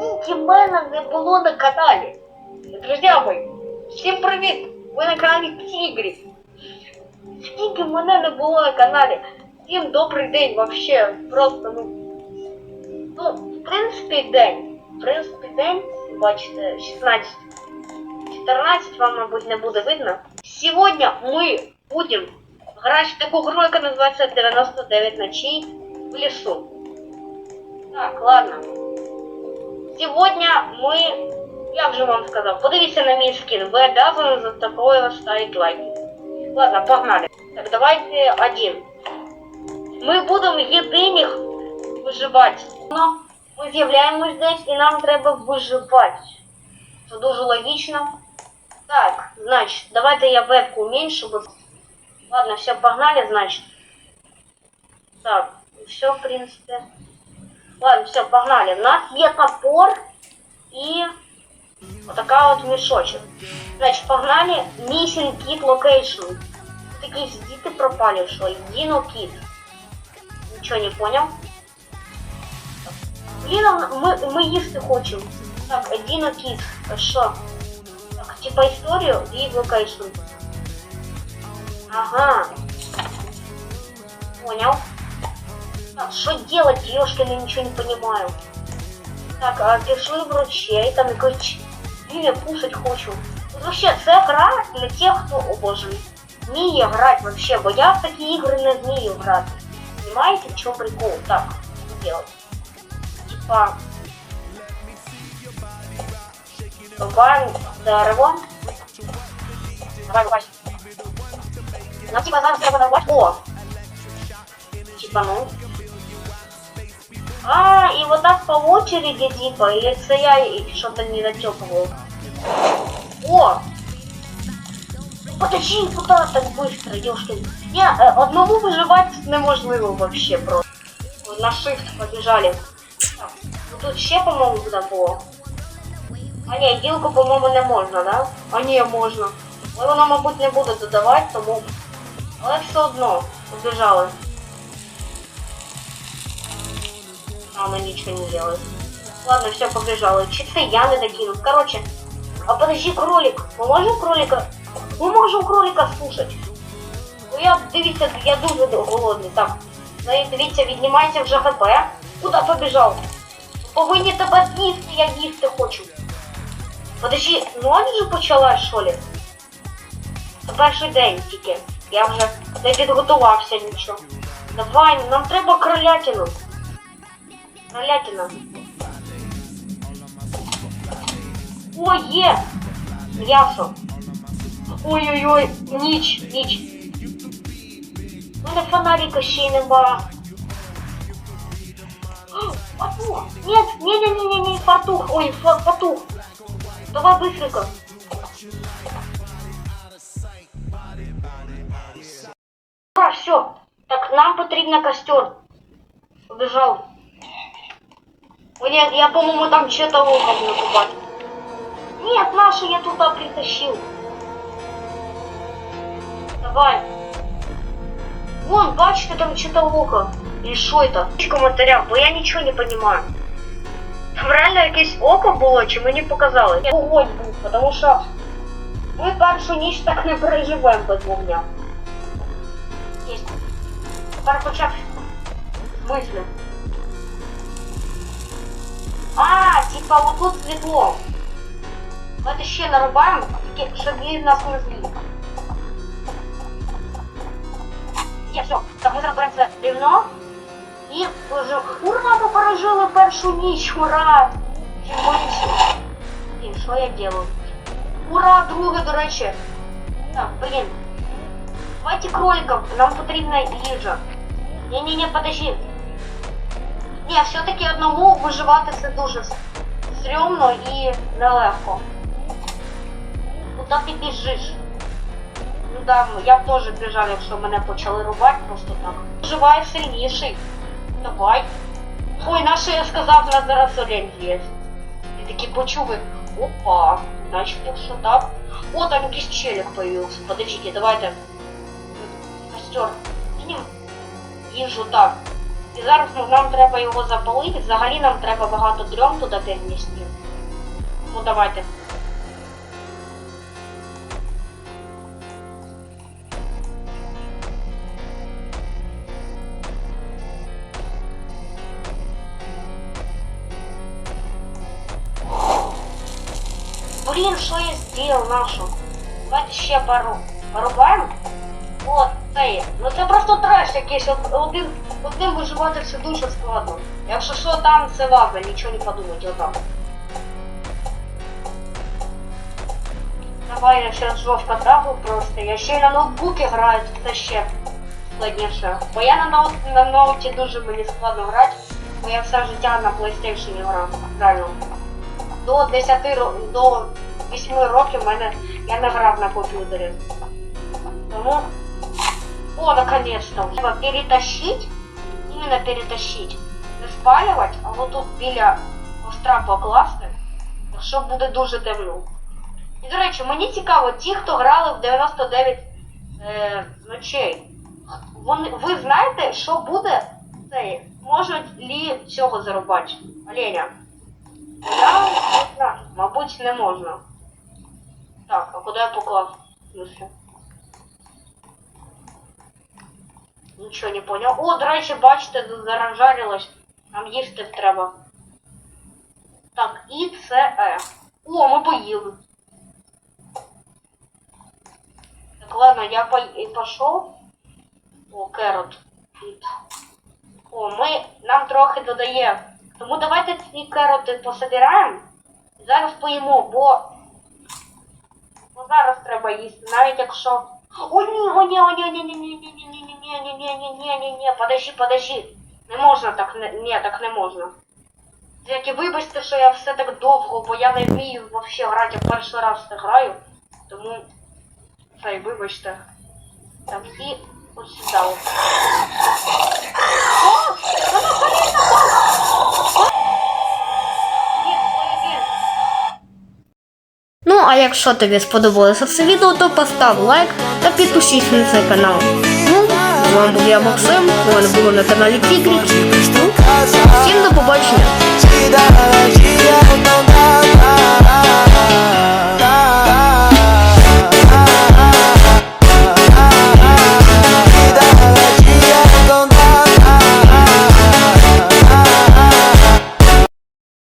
Скільки мене не було на каналі. Друзі мої, всім привіт! Ви на каналі Тігрів. Скільки мене не було на каналі. Всім добрий день вообще. Просто ну. Ну, в принципі, день. В принципі, день, бачите, 16. 14 вам, мабуть, не буде видно. Сегодня мы будем играть в такую игру, яка называется 99 ночей в лесу. Так, ладно. Сегодня мы, я вже вам сказав, подивіться на мій скин, ви обязаны за такое ставить лайки. Ладно, погнали. Так, давайте один. Ми будемо єдині виживати. Ну, ми з'являємось десь і нам треба виживати. Це дуже логічно. Так, значит, давайте я вебку уменьшу. бо- Ладно, все, погнали, значит. Так, все, в принципе. Ладно, все, погнали. У нас є топор и вот такая вот мешочек. Значит, погнали. Missing Kit Location. Тут якісь діти пропали, що? Діно Kit. Нічого не понял. Блін, а ми, ми їсти хочемо. Так, Діно Kit. Що? Так, типа историю и локейшн. Ага. Понял. Так, что делать, ёшкин, я ничего не понимаю. Так, а пішли в ручей, там якось Блін, кушать хочу. От вообще, це гра для тех, хто, о боже, вміє грати вообще, бо я в такі ігри не вмію грати. Понимаете, в чому прикол? Так, что делать? Типа, Рубаем дерево. Давай, рубай. Нам типа зараз треба нарубати. О! Типа, ну. А, и вот так по очереди, типа, или це я і что-то не дотёпывал. О! Ну, Подожди, куда так быстро, девушки? Не, э, одному выживать неможливо вообще просто. Вот На shift побежали. Так, ну тут ще, по-моему, куда было. А ні, ділку, по-моєму, не можна, да? А ні, можна. Але вона, мабуть, не буде додавати, тому. Але все одно, побіжали. А вона нічого не делает. Ладно, все, побіжали. Чи це я не докинув? Короче, а подожди, кролик. Ми можемо кролика? Ми можемо кролика слушать. Ну я, дивіться, я дуже голодний. Так. Ну і дивіться, віднімається вже ГП. Куди побіжав? Повинні тебе з'їсти, я їсти хочу. Подожди, ночь же почалась, що ли? Це перший день тільки. Я вже не підготувався нічого. Давай, нам треба кролятину. Кролятина. О, є! М'ясо. Ой-ой-ой, ніч, ніч. У мене фонарика ще й нема. О, Патух! Нет, не-не-не-не, патух, ой, фа- патух. Давай быстренько. А, все. Так, нам потрібно костер. Побежал. О, нет, я, по-моему, там что-то луком накупать. Нет, нашу я туда притащил. Давай. Вон, бачите, там что-то лука. Или что это? В комментариях, бо я ничего не понимаю. Там реально якесь око було, чи мені показали? Ні, Огонь був, тому що ми першу ніч так не переживемо без вогня. Єсть. Тепер почав мислі. А, типа отут світло. Давайте ще нарубаємо, тільки щоб він нас не зліз. Є, все, так ми зараз беремо це рівно. І вже ура, ми пережили першу ніч, ура! Чимось. Блін, що я делаю? Ура, друге, до речі. Так, блін. Давайте кроликов, нам потрібна їжа. Ні-ні-ні, подожди. Ні, все-таки одному виживати це дуже стрьомно і нелегко. Куди ти біжиш? Ну да, я б теж біжав, якщо мене почали рубати просто так. Виживає сильніший. Давай. Ой, на що я сказав, на зараз олень є. І такі почули. Опа, значить, якщо так. О, там якийсь челик появился. Подождите, давайте. Костер. Кинем. Їжу так. І зараз нам треба його запалити. Взагалі нам треба багато дрьом туди перенести. Ну давайте. Блін, що я зробив нашу? Давайте ще пару. Порубаємо? От, це. Ну це просто треш якийсь. От- Один, одним виживати це дуже складно. Якщо що там це лава, нічого не подумайте, отак. Давай я ще жорстко трапу просто. Я ще й на ноутбуці граю, це ще складніше. Бо я на, ноут, на ноуті дуже мені складно грати, бо я все життя на PlayStation грав. Реально. До 10 ро- до 8 років мене я не грав на комп'ютері. Тому. О, наконец-то. Перетащить. Именно перетащить. Не спалювати, а вот тут біля костра покласти, якщо буде дуже темно. І, до речі, мені цікаво, ті, хто грали в 99 е, ночей. Вони, ви знаєте, що буде цей? Можуть лі цього зарубати? Оленя. Знаю. Мабуть, не можна. Так, а куди я поклав? В смысле? Нічого не поняв. О, до речі, бачите, тут заражарилось. Нам їсти треба. Так, і це Е. О, ми поїли. Так, ладно, я по... і пішов. О, керот. О, ми... Нам трохи додає. Тому давайте ці кероти пособираємо. Зараз поїмо, бо... Бо зараз треба їсти, навіть якщо... О, ні, о, ні, о, ні, ні, ні, ні, ні, ні, ні, ні, ні, ні, ні, ні, ні, ні, ні, подожди, подожди. Не можна так, не, ні, так не можна. Тільки вибачте, що я все так довго, бо я не вмію вообще грати, я перший раз це граю. Тому, це, вибачте. Так, і ось сюди. О, вона полізла а якщо тобі сподобалося це відео, то постав лайк та підпишись на цей канал. Ну, з вами був я Максим, у мене було на каналі Тігрі. Всім до побачення!